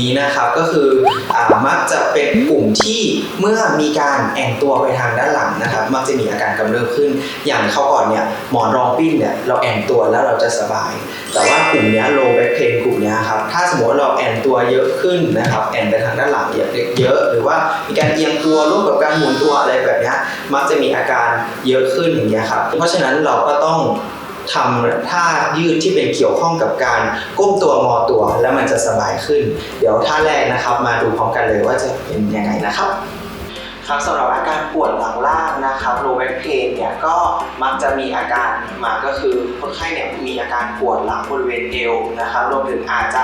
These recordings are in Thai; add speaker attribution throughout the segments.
Speaker 1: นี้นะครับก็คืออมักจะเป็นกลุ่มที่เมื่อมีการแอนตัวไปทางด้านหลังนะครับ มักจะมีอาการกำเริบขึ้น อย่างเขาก่อนเนี่ยหมอนรองปิ้นเนี่ยเราแอนตัวแล้วเราจะสบาย แต่ว่ากลุ่มนี้โลแบ็คเพนกลุ่มนี้ครับถ้าสมมติว่าเราแอนตัวเยอะขึ้นนะครับแอนไปทางด้านหลังเยอะเยอะ หรือว่ามีการเอียงตัวร่วมกับการหมุนตัวอะไรแบบนี้มักจะมีอาการเยอะขึ้นอย่างเงี้ยครับเพราะฉะนั้นเราก็ต้อง ทำท่ายืดที่เป็นเกี่ยวข้องกับการก้มตัวงอตัวแล้วมันจะสบายขึ้น เดี๋ยวท่าแรกนะครับ มาดูพร้อมกันเลยว่าจะเป็นยังไงนะครับ ครับสำหรับอาการปวดหลังล่างนะครับ low back pain เนี่ยก็มักจะมีอาการมาก็คือคนไข้เนี่ยมีอาการปวดหลังบริเวณเอวนะครับรวมถึงอาจจะ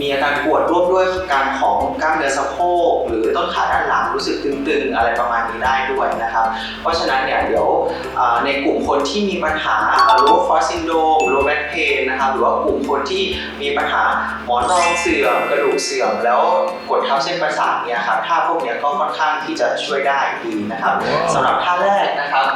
Speaker 1: มีอาการปวดร่วมด้วยการของกล้ามเนื้อสะโพกหรือต้นขาด้านหลังรู้สึกตึงๆ อะไรประมาณนี้ได้ด้วยนะครับ เพราะฉะนั้นเนี่ยเดี๋ยวในกลุ่มคนที่มีปัญหา low f o r syndrome low back pain นะครับหรือว่ากลุ่มคนที่มีปัญหาหมอนรองเสื่อมกระดูกเสื่อมแล้วกดทับเส้นประสาทเนี่ยครับท่าพวกเนี้ยก็ค่อนข้างที่จะช่วยได้ดีนะครับสำหรับท่าแรกนะครับ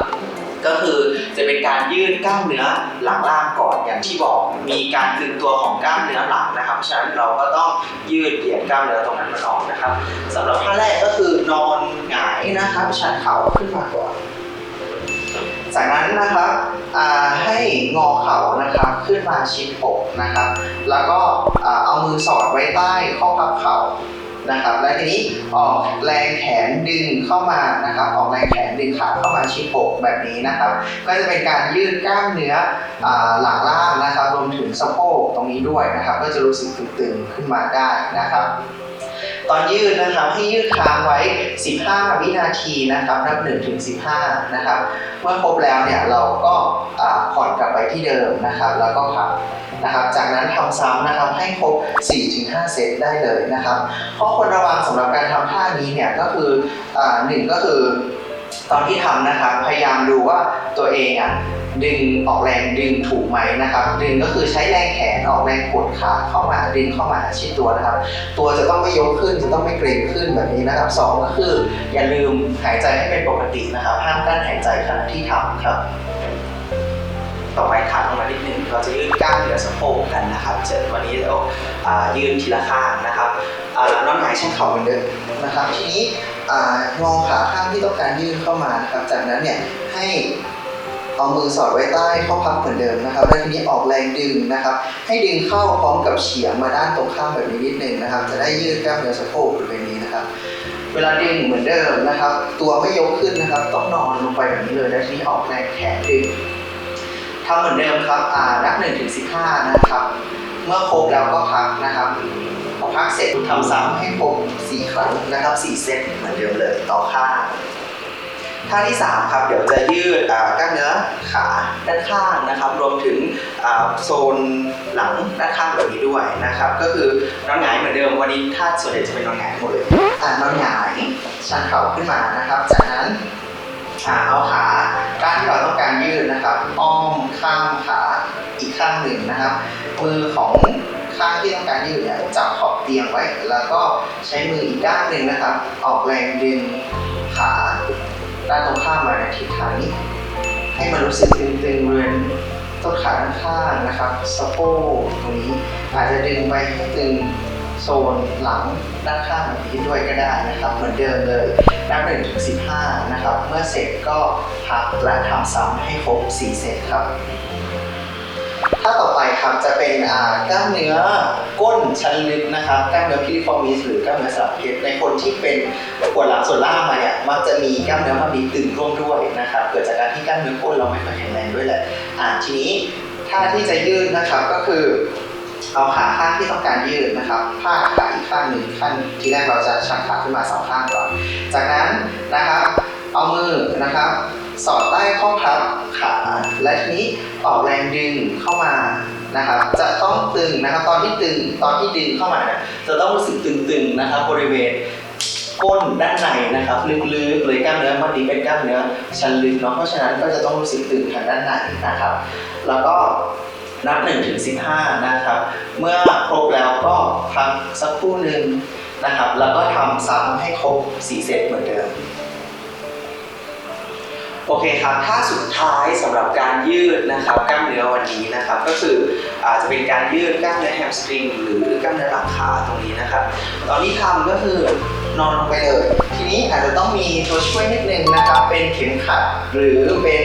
Speaker 1: ก็คือจะเป็นการยืดกล้ามเนื้อหลังล่างก่อนอย่างที่บอกมีการตึงตัวของกล้ามเนื้อหลังนะครับเพราะฉะนั้นเราก็ต้องยืดเหยียดกล้ามเนื้อตรงนั้นมันออกนะครับสำหรับท่าแรกก็คือนอนหงายนะครับชันเข่าขึ้นมาก่อนจากนั้นนะครับอ่าให้งอเข่านะครับขึ้นมาชิดอกนะครับ แล้วก็อ่าเอามือสอดไว้ใต้ข้อพับเข่า นะครับ และทีนี้ออกแรงแขนดึงเข้ามานะครับ ออกแรงแขนดึงขาเข้ามาชิดอกแบบนี้นะครับ ก็จะเป็นการยืดกล้ามเนื้อหลังล่างนะครับ รวมถึงสะโพกตรงนี้ด้วยนะครับ ก็จะรู้สึกตึงๆขึ้นมาได้นะครับ ตอนยืดนะครับให้ยืดค้างไว้ 15 วินาทีนะครับนับ1ถึง 15 นะครับ เมื่อครบแล้วเนี่ยเราก็ผ่อนกลับไปที่เดิมนะครับ แล้วก็พักนะครับ จากนั้นทำซ้ำนะครับให้ครบ 4-5 เซตได้เลยนะครับ ข้อควรระวังสำหรับการทำท่านี้เนี่ยก็คืออหนึ่งก็คือ ตอนที่ทำนะครับพยายามดูว่าตัวเองอะดึงออกแรงดึงถูกไหมนะครับ ดึงก็คือใช้แรงแขนออกแรงกดขาเข้ามาดึงเข้ามาชิดตัวนะครับ ตัวจะต้องไม่ยกขึ้นจะต้องไม่เกร็งขึ้นแบบนี้นะครับสองก็คือ อย่าลืมหายใจให้เป็นปกตินะครับห้ามกั้นหายใจขณะที่ทำครับ ต่อไปขาลงมานิดนึงเราจะยืดกล้ามเนื้อสะโพกกันนะครับเจอวันนี้เรายืดทีละข้างนะครับนอนหงายชันเข่าเหมือนเดิมนะครับทีนี้ อ่างขาข้างที่ต้องการยืดเข้ามานะครับจากนั้นเนี่ยให้เอามือสอดไว้ใต้ข้อพับเหมือนเดิมนะครับแล้วทีนี้ออกแรงดึงนะครับ ให้ดึงเข้าพร้อมกับเฉียงมาด้านตรงข้ามแบบนี้นิดนึงนะครับ จะได้ยืดกล้ามเนื้อสะโพกบริเวณนี้นะครับ เวลาดึงเหมือนเดิมนะครับ ตัวไม่ยกขึ้นนะครับ ต้องนอนลงไปแบบนี้เลยแล้วทีนี้ออกแรงแขนดึงทำเหมือนเดิมครับอ่านับหนึ่งถึงสิบห้านะครับ เมื่อครบแล้วก็พักนะครับ พักเสร็จทำซ้ำให้ครบสี่ครั้งนะครับสี่เซตเหมือนเดิมเลยต่อข้างท่าที่3ครับเดี๋ยวจะยืดกล้ามเนื้อขาด้านข้างนะครับ รวมถึงโซนหลังด้านข้างแบบนี้ด้วยนะครับ ก็คือนอนหงายเหมือนเดิมวันนี้ท่าส่วนใหญ่จะเป็นนอนหงายหมดเลยอ่านอนหงายชันเข่าขึ้นมานะครับ จากนั้นอเอาขาด้านที่เราต้องการยืดนะครับ อ้อมข้างขาอีกข้างหนึ่งนะครับมือของข้างที่ต้องการยืดเนี่ยจับขอบ เตียงไว้ แล้วก็ใช้มืออีกด้านหนึ่งนะครับ ออกแรงดึงขาด้านตรงข้ามมาในทิศทางนี้ ให้มันรู้สึกตึงๆบริเวณต้นขาด้านข้างนะครับสะโพกตรงนี้อาจจะดึงไปให้ตึงโซนหลังด้านข้างแบบนี้ด้วยก็ได้นะครับ เหมือนเดิมเลยนับหนึ่งถึงสิบห้านะครับ เมื่อเสร็จก็พักและทำซ้ำให้ครบสี่เซตครับ ถ้าต่อไปครับจะเป็นกล้ามเนื้อก้นชั้นลึกนะครับกล้ามเนื้อพิลิฟอร์มิสหรือกล้ามเนื้อสลับเพชรในคนที่เป็นปวดหลังส่วนล่างมาเนี่ยมักจะมีกล้ามเนื้อมันมีตึงร่วมด้วยนะครับเกิดจากการที่กล้ามเนื้อก้นเราไม่ค่อยแข็งแรงด้วยแหละอ่าทีนี้ท่าที่จะยืดนะครับก็คือเอาขาข้างที่ต้องการยืดนะครับพาดขาอีกข้างหนึ่งข้างทีแรกเราจะชักขาขึ้นมาสองข้างก่อน จากนั้นนะครับเอามือนะครับสอดใต้ข้อ ออกแรงดึงเข้ามานะครับจะต้องตึงนะครับตอนที่ตึงตอนที่ดึงเข้ามาจะต้องรู้สึกตึงๆนะครับบริเวณก้นด้านในนะครับลึกๆเลยกล้ามเนื้อมันนี้เป็นกล้ามเนื้อชั้นลึกเนาะเพราะฉะนั้นก็จะต้องรู้สึกตึงทางด้านในนะครับ แล้วก็นับ1ถึง15 นะครับ เมื่อครบแล้วก็พักสักครู่หนึ่งนะครับ แล้วก็ทำซ้ำให้ครบ4เซตเหมือนเดิม โอเคครับท่าสุดท้ายสำหรับการยืดนะครับกล้ามเนื้อวันนี้นะครับก็คืออาจจะเป็นการยืดกล้ามเนื้อแฮมสตริงหรือกล้ามเนื้อหลังขาตรงนี้นะครับ ตอนนี้ทำก็คือนอนลงไปเลย ทีนี้อาจจะต้องมีตัวช่วยนิดนึงนะครับเป็นเข็มขัดหรือเป็น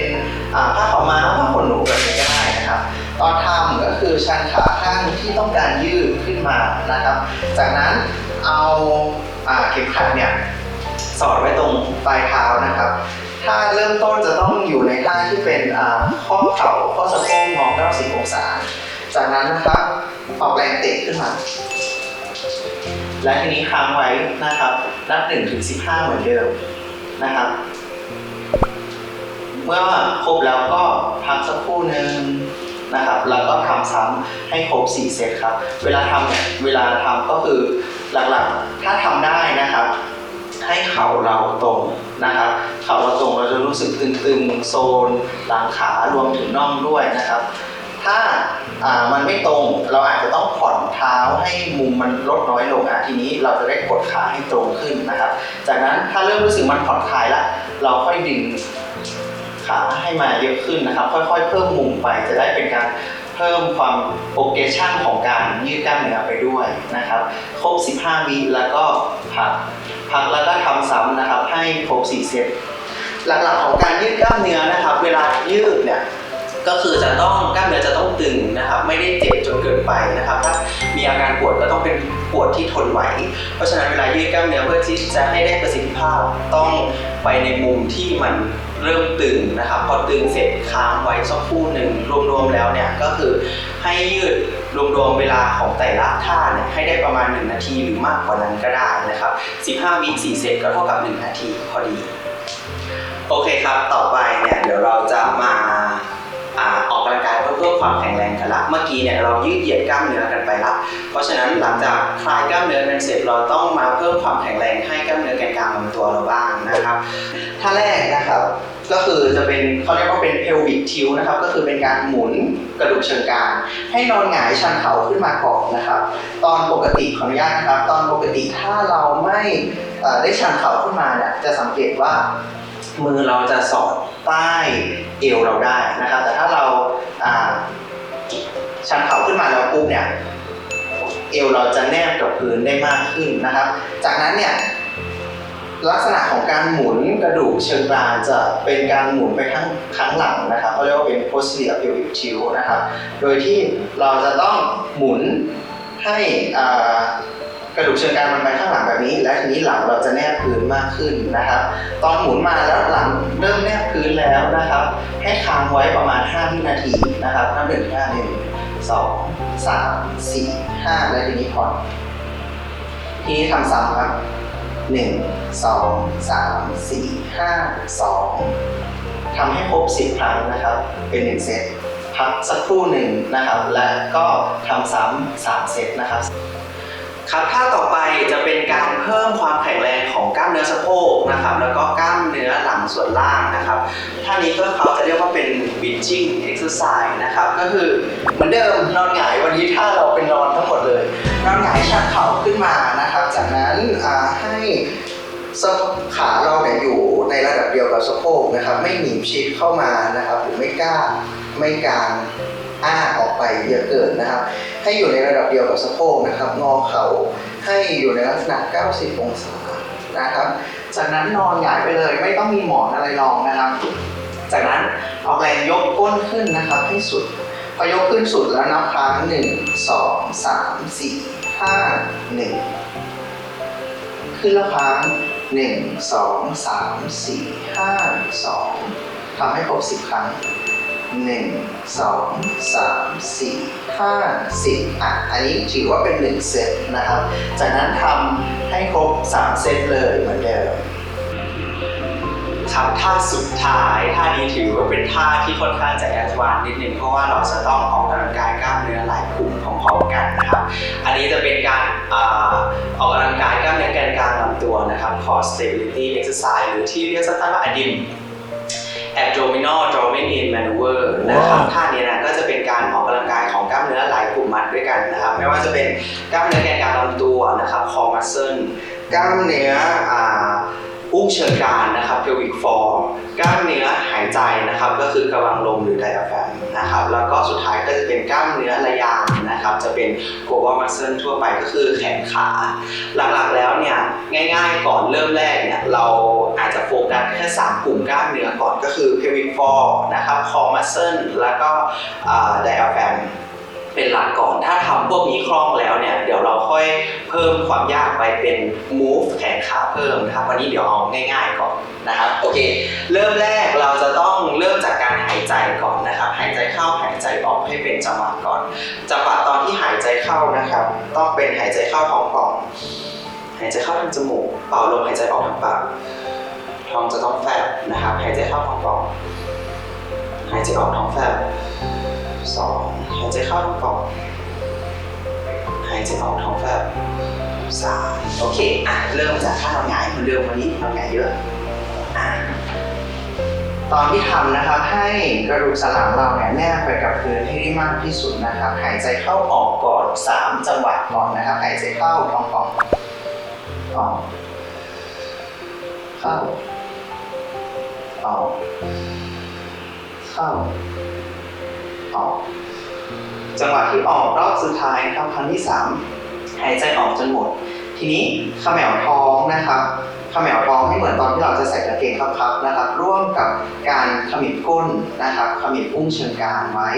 Speaker 1: ผ้าขาวม้าผ้าขนหนูแบบนี้ก็ได้นะครับ ตอนทำก็คือชันขาข้างที่ต้องการยืดขึ้นมานะครับ จากนั้นเอาอ่าเข็มขัดเนี่ยสอดไว้ตรงปลายเท้านะครับ ถ้าเริ่มต้นจะต้องอยู่ในท่าที่เป็นข้อเข่าข้อสะโพกงอ90องศา จากนั้นนะครับออกแรงเตะขึ้นมา และทีนี้ค้างไว้นะครับ นับ1ถึง15 เหมือนเดิมนะครับ เมื่อครบแล้วก็พักสักครู่หนึ่งนะครับ แล้วก็ทำซ้ำให้ครบ 4 เซตครับ เวลาทำเวลาทำก็คือหลักๆ ถ้าทำได้นะครับ ให้เข่าเราตรงนะครับ เข่าเราตรงเราจะรู้สึกตึงๆโซนหลังขารวมถึงน่องด้วยนะครับ ถ้าามันไม่ตรงเราอาจจะต้องผ่อนเท้าให้มุมมันลดน้อยลงอะทีนี้เราจะได้กดขาให้ตรงขึ้นนะครับ จากนั้นถ้าเริ่มรู้สึกมันผ่อนคลายแล้วเราค่อยดึงขาให้มาเยอะขึ้นนะครับ ค่อยๆ เพิ่มมุมไปจะได้เป็นการเพิ่มความโปรเกชันของการยืดกล้ามเนื้อไปด้วยนะครับ ครบ 15 วิแล้วก็พัก พักแล้วก็ทำซ้ำนะครับ ให้ครบ4เซตหลักๆของการยืดกล้ามเนื้อนะครับ เวลายืดเนี่ยก็คือจะต้องกล้ามเนื้อจะต้องตึงนะครับ ไม่ได้เจ็บจนเกินไปนะครับ ถ้ามีอาการปวดก็ต้องเป็นปวดที่ทนไหว เพราะฉะนั้นเวลายืดกล้ามเนื้อเพื่อที่จะให้ได้ประสิทธิภาพต้องไปในมุมที่มันเริ่มตึงนะครับ พอตึงเสร็จค้างไว้สักครู่หนึ่งรวมๆแล้วเนี่ยก็คือให้ยืด รวมๆเวลาของแต่ละท่าเนี่ยให้ได้ประมาณ 1 นาทีหรือมากกว่านั้นก็ได้นะครับ 15 วิ4เซตก็เท่ากับ 1 นาทีพอดี โอเคครับ ต่อไปเนี่ยเดี๋ยวเราจะมาอออกกำลังกายเพื่อเพิ่มความแข็งแรงกันละ เมื่อกี้เนี่ยเรายืดเหยียดกล้ามเนื้อกันไปละ เพราะฉะนั้นหลังจากคลายกล้ามเนื้อกันเสร็จเราต้องมาเพิ่มความแข็งแรงให้กล้ามเนื้อแกนกลางลำตัวเราบ้างนะครับ ท่าแรกนะครับ ก็คือจะเป็นเขาเรียกว่าเป็น pelvic tilt นะครับ ก็คือเป็นการหมุนกระดูกเชิงกรานให้นอนหงายชันเข่าขึ้นมาก่อนนะครับ ตอนปกติขออนุญาตนะครับ ตอนปกติถ้าเราไม่ได้ชันเข่าขึ้นมาเนี่ยจะสังเกตว่ามือเราจะสอดใต้เอวเราได้นะครับ แต่ถ้าเราชันเข่าขึ้นมาแล้วปุ๊บเนี่ยเอวเราจะแนบกับพื้นได้มากขึ้นนะครับ จากนั้นเนี่ย ลักษณะของการหมุนกระดูกเชิงกรานจะเป็นการหมุนไปข้างข้างหลังนะครับเขาเรียกว่าเป็น posterior pelvic tilt นะครับ โดยที่เราจะต้องหมุนให้กระดูกเชิงกรานมันไปข้างหลังแบบนี้ และทีนี้หลังเราจะแนบพื้นมากขึ้นนะครับ ตอนหมุนมาแล้วหลังเริ่มแนบพื้นแล้วนะครับ ให้ค้างไว้ประมาณ5วินาทีนะครับนับหนึ่งห้าหนึ่งสองสามสี่ห้าและทีนี้ผ่อนทีนี้ทำซ้ำครับ หนึ่งสองสามสี่ห้าสองทำให้ครบสิบครั้งนะครับ เป็นหนึ่งเซตพักสักครู่หนึ่งนะครับ และก็ทำซ้ำสามเซตนะครับครับท่าต่อไปจะเป็นการเพิ่มความแข็งแรงของกล้ามเนื้อสะโพกนะครับ แล้วก็กล้ามเนื้อหลังส่วนล่างนะครับท่านี้ก็เขาจะเรียกว่าเป็น bridging exercise นะครับ ก็คือเหมือนเดิมนอนหงายวันนี้ท่าเราเป็นนอนทั้งหมดเลย นอนหงายชันเข่าขึ้นมานะครับ จากนั้นอ่า ให้สะขาเราเนี่ยอยู่ในระดับเดียวกับสะโพกนะครับ ไม่หนีบชิดเข้ามานะครับ หรือไม่กล้าไม่กางอ้าออกไปเยอะเกินนะครับ ให้อยู่ในระดับเดียวกับสะโพกนะครับ งอเข่าให้อยู่ในลักษณะ 90 องศานะครับ จากนั้นนอนหงายไปเลยไม่ต้องมีหมอนอะไรรองนะครับ จากนั้นเอาแรงยกก้นขึ้นนะครับให้สุดพอยกขึ้นสุดแล้วนับครั้งหนึ่งสองสามสี่ห้าหนึ่ง ขึ้นแล้วครั้งหนึ่งสองสามสี่ห้าสองทำให้ครบสิบครั้งหนึ่งสองสามสี่ห้าสิบอะ อันนี้ถือว่าเป็นหนึ่งเซตนะครับ จากนั้นทำให้ครบสามเซตเลยเหมือนเดิม ครับท่าสุดท้ายท่านี้ถือว่าเป็นท่าที่ค่อนข้างจะแอดวานซ์นิดนึงเพราะว่าเราจะต้องออกกำลังกายกล้ามเนื้อหลายกลุ่มพร้อมๆกันนะครับ อันนี้จะเป็นการอาออกกำลังกายกล้ามเนื้อแกนกลางลำตัวนะครับ core stability exercise หรือที่เรียกสั้นๆว่า ADIM abdominal drawing in maneuver นะครับท่านี้นะก็จะเป็นการออกกำลังกายของกล้ามเนื้อหลายกลุ่มมัดด้วยกันนะครับ ไม่ว่าจะเป็นกล้ามเนื้อแกนกลางลำตัวนะครับ core muscle กล้ามเนื้อ อุ้งเชิงกรานนะครับ pelvic floor กล้ามเนื้อหายใจนะครับ ก็คือกระบังลมหรือ diaphragm นะครับ แล้วก็สุดท้ายก็จะเป็นกล้ามเนื้อระยางนะครับ จะเป็น global muscle ทั่วไปก็คือแขนขา หลักๆแล้วเนี่ยง่ายๆก่อนเริ่มแรกเนี่ยเราอาจจะโฟกัสแค่3กลุ่มกล้ามเนื้อก่อนก็คือ pelvic floor นะครับ core muscle แล้วก็อ่า diaphragm เป็นหลักก่อน ถ้าทำพวกนี้คล่องแล้วเนี่ย เดี๋ยวเราค่อยเพิ่มความยากไปเป็น move แขนขาเพิ่มนะครับ วันนี้เดี๋ยวเอาง่าย ๆ ก่อนนะครับ โอเค เริ่มแรกเราจะต้องเริ่มจากการหายใจก่อนนะครับ หายใจเข้าหายใจออกให้เป็นจังหวะก่อน จังหวะตอนที่หายใจเข้านะครับ ต้องเป็นหายใจเข้าท้องป่อง หายใจเข้าทางจมูก เป่าลมหายใจออกทางปาก ท้องจะต้องแฟบนะครับ หายใจเข้าท้องป่อง หายใจออกท้องแฟบ สองหายใจเข้าท้องป่องหายใจออกท้องแฟบสามโอเค อะ เริ่มจากท่านอนหงายเหมือนเดิมวันนี้นอนหงายเยอะ อะ ตอนที่ทำนะครับ ให้กระดูกสันหลังเราเนี่ยแนบไปกับพื้นให้ได้มากที่สุดนะครับ หายใจเข้าออกก่อนสามจังหวะก่อนนะครับ หายใจเข้าท้องป่องออกเข้าออกเข้า ออก จังหวะที่ออกรอบสุดท้ายครับครั้งที่สามหายใจออกจนหมด ทีนี้ขมวท้องนะครับขมวท้องให้เหมือนตอนที่เราจะใส่กางเกงครับๆนะครับ ร่วมกับการขมิบก้นนะครับขมิบอุ้งเชิงกรานไว้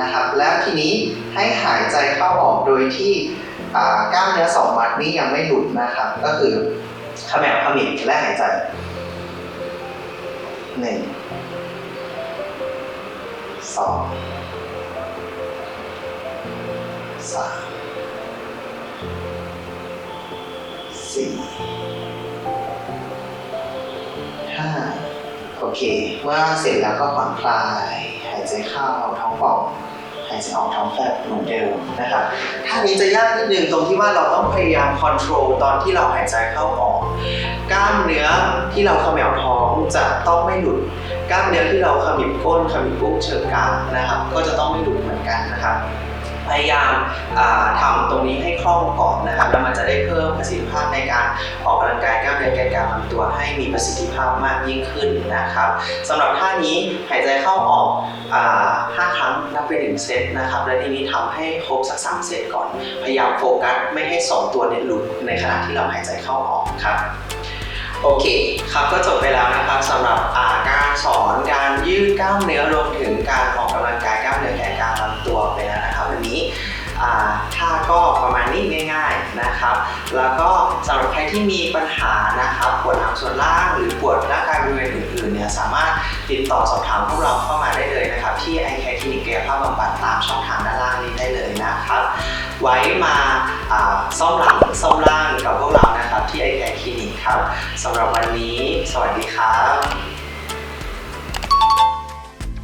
Speaker 1: นะครับ แล้วทีนี้ให้หายใจเข้าออกโดยที่กล้ามเนื้อสองมัดนี้ยังไม่หลุดนะครับ ก็คือขมวขมิบและหายใจหนึ่งสอง สามสี่ห้าโอเค เมื่อเสร็จแล้วก็ผ่อนคลาย หายใจเข้าท้องป่องหายใจออกท้องแฟบเหมือนเดิมนะครับท่านี้จะยากนิดนึงตรงที่ว่าเราต้องพยายามคอนโทรลตอนที่เราหายใจเข้าออก กล้ามเนื้อที่เราเขมวท้องจะต้องไม่หลุด กล้ามเนื้อที่เราขมิบก้นขมิบกุ้งเชิงกรานนะครับ ก็จะต้องไม่หลุดเหมือนกันนะครับ พยายามาทำตรงนี้ให้คล่องก่อนนะครับแล้วมันจะได้เพิ่มประสิทธิภาพในการออกกำลังกายกล้ามเนื้อแกนกลางลำตัวให้มีประสิทธิภาพมากยิ่งขึ้นนะครับสำหรับท่านี้หายใจเข้าออกห้าครั้งนับเป็นหนึ่งเซตนะครับ และทีนี้ทำให้ครบสักสามเซตก่อน พยายามโฟกัสไม่ให้สองตัวเนี่ยหลุดในขณะที่เราหายใจเข้าออกครับโอเคครับก็จบไปแล้วนะครับสำหรับาการสอนการยืดกล้ามเนื้อรวมถึงการออกกำลังกายกล้ามเนื้อแขน อ่าท่าก็ประมาณนี้ง่ายๆนะครับ แล้วก็สำหรับใครที่มีปัญหานะครับปวดหลังส่วนล่างหรือปวดร่างกายบริเวณอื่นๆเนี่ยสามารถติดต่อสอบถามพวกเราเข้ามาได้เลยนะครับ ที่ i c a r e คลินิกกายภาพบำบัดตามช่องทางด้านล่างนี้ได้เลยนะครับ ไว้มาซ่อมหลังซ่อมล่างกับพวกเรานะครับ ที่ i c a r e คลินิกครับสำหรับวันนี้ สวัสดีครับ